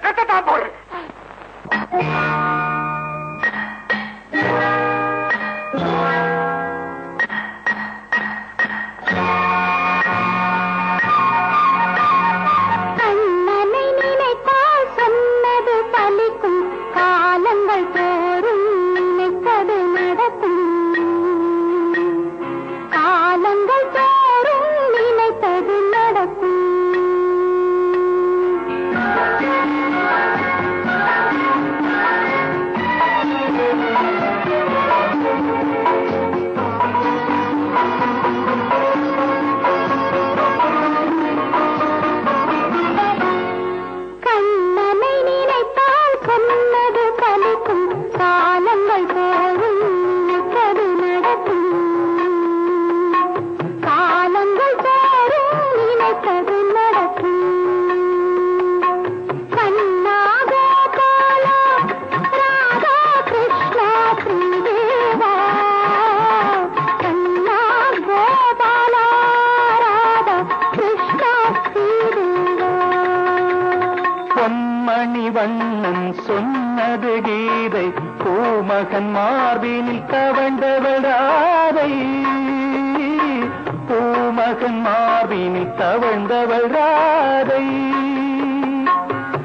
Canta tambor! Tá Kannan சொன்னது கீதை பூமகன் மார்பினில் தவழ்ந்தவளாதை பூமகன் மார்பினில் தவழ்ந்தவள்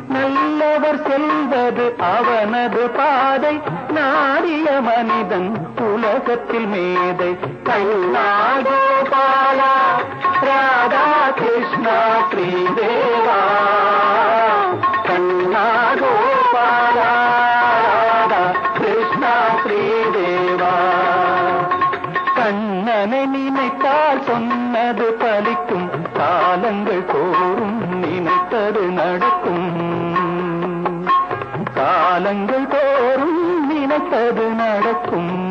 நல்லவர் செல்வது அவனது பாதை நாடிய மனிதன் உலகத்தில் மேதை. கண்ணா கோபாலா ராதா கிருஷ்ணா ஸ்ரீதேவா. சொன்னது பலிக்கும் காலங்கள் தோறும் நினைத்தது நடக்கும். காலங்கள் தோறும் நினைத்தது நடக்கும்.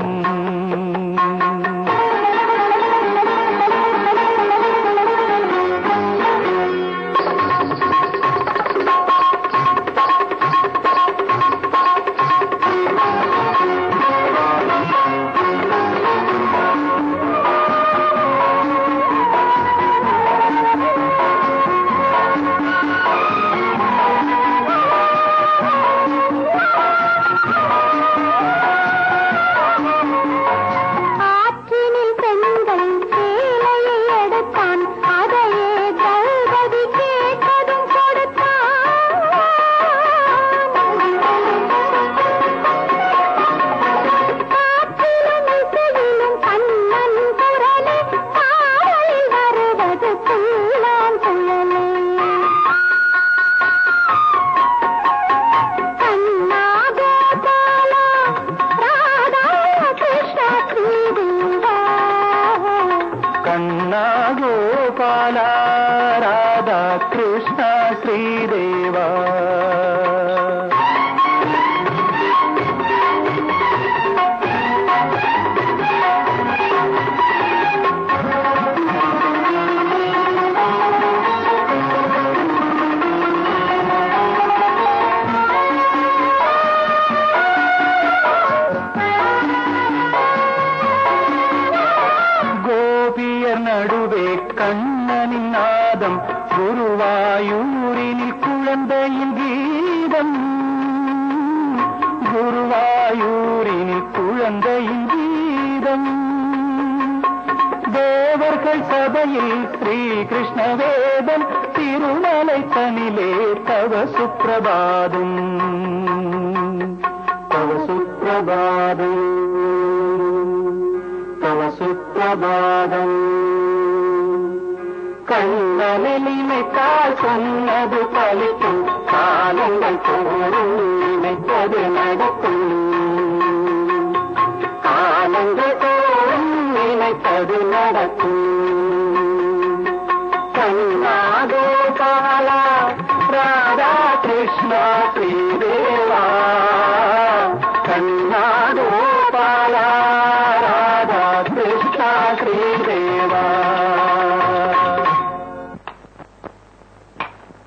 பாதம் குருவாயூரில் குழந்தையின் கீதம். குருவாயூரில் குழந்தையின் கீதம். தேவர்கள் சபையில் ஸ்ரீ கிருஷ்ண வேதம் திருமலை தனிலே தவ சுப்பிரபாதம். தவ சுப்பிரபாதம். தவ சுப்பிரபாதம். கண்ணனில் நினைத்தால் சொன்னது பலிக்கும் காலங்கள் தோறும் நினைப்பது நடக்கும். காலங்கள் தோறும் நினைப்பது நடக்கும்.